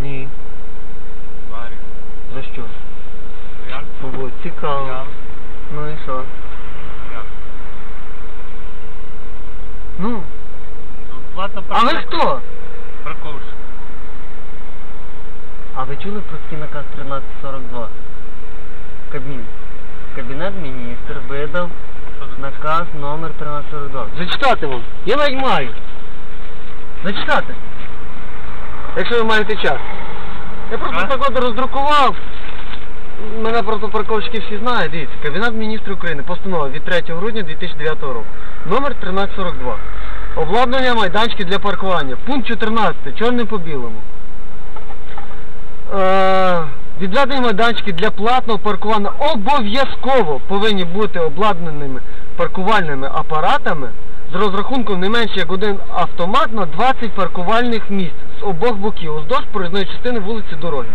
Ні. Варю. За що? Як? Було цікаво. Як? Ну і що? Як? Ну. Ну, плата А ви хто? Парковщик. А ви чули про такий наказ 1342? Кабмін. Кабінет міністр видав наказ номер 1342. Зачитати вам. Я навіть маю. Зачитати. Якщо ви маєте час. Я просто А? так от роздрукував. Мене просто парковщики всі знають. Дивіться, Кабінет міністрів України, постанова від 3 грудня 2009 року. Номер 1342. Обладнання майданчиків для паркування. Пункт 14. Чорним по білому. Е, відведені майданчики для платного паркування обов'язково повинні бути обладнаними паркувальними апаратами з розрахунком не менше як один автомат на 20 паркувальних місць з обох боків, уздовж проїзної частини вулиці дороги.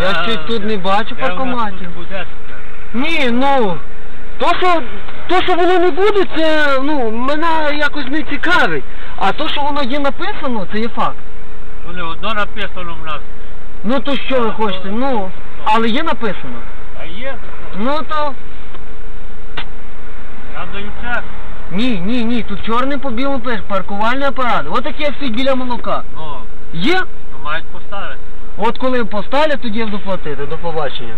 Я А, щось тут не бачу де у нас паркоматів. тут буде таке? Ні, ну то що, то, що воно не буде, це ну, мене якось не цікавить. А то, що воно є написано, це є факт. Ну, не одно написано в нас. Ну то що ви хочете? Ну, але є написано. А є таке. Ну то. Я даю час. Ні, ні, ні, тут чорний по білому пише, паркувальний апарат. От таке як стоїть біля молока. Ну, Є? то мають поставити. От коли поставлять, тоді я буду платити. До побачення.